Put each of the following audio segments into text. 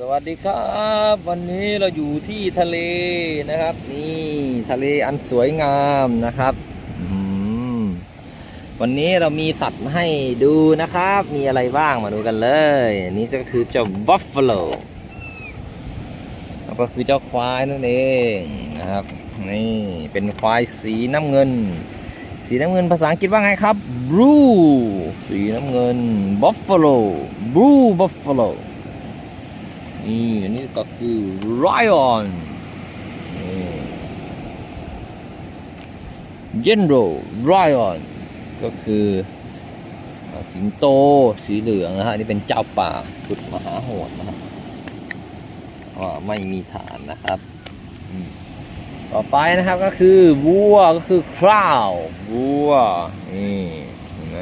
สวัสดีครับ วันนี้เราอยู่ที่ทะเลนะครับ นี่ทะเลอันสวยงามนะครับวันนี้เรามีสัตว์ให้ดูนะครับ มีอะไรบ้างมาดูกันเลยอันนี้ก็คือเจ้าบัฟฟาโลแล้วก็คือเจ้าควายนั่นเองนะครับ นี่เป็นควายสีน้ำเงิน สีน้ำเงินภาษาอังกฤษว่าไงครับ blue สีน้ำเงิน buffalo blue buffalo นี่อันนี้ก็คือ lion เยนโร lion ก็คือสิงโตสีเหลืองนะฮะนี่เป็นเจ้าป่าสุดมหาโหดนะครับไม่มีฐานนะครับ ต่อไปนะครับก็คือวัวก็คือ crow วัวนี่เห็นไหม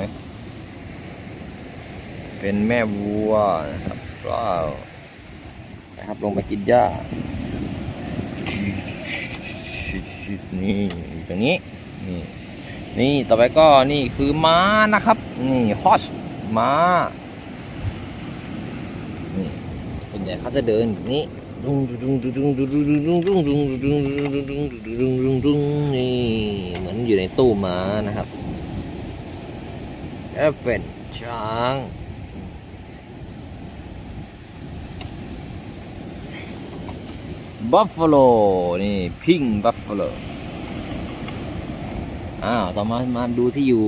เป็นแม่วัวนะครับ crow นะครับ ลงไปกินหญ้าชิดๆนี่อยู่ตรงนี้นี่นี่ต่อไปก็นี่คือม้านะครับ นี่ horse ม้านี่ส่วนใหญ่เขาจะเดินนี้ดุงดุงดุงดุงดุงดุงดุงดุงดุงดุงดุงดุงดุงดุงดุงดุงดุงนี่เหมือนอยู่ในตู้ม้านะครับเอฟเฟนช้าง บัฟฟาโลนี่พิงบัฟฟาโลอ้าวต่อมามาดูที่อยู่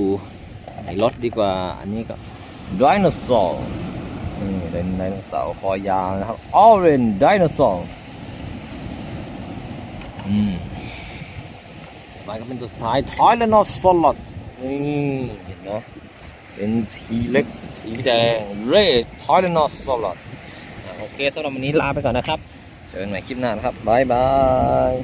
ในรถดีกว่า อันนี้ก็ไดโนเสาร์นี่เป็นไดโนเสาร์คอยาวนะครับออเรนไดโนเสาร์อืมไปก็เป็นตัวสุดท้ายทอยแลนอสลอดนี่เห็นไหมเป็นทีเล็กสีแดงเรทอยแลนอสลอดโอเคสำหรับวันนี้ลาไปก่อนนะครับ เจอกันใหม่คลิปหน้านะครับบายบาย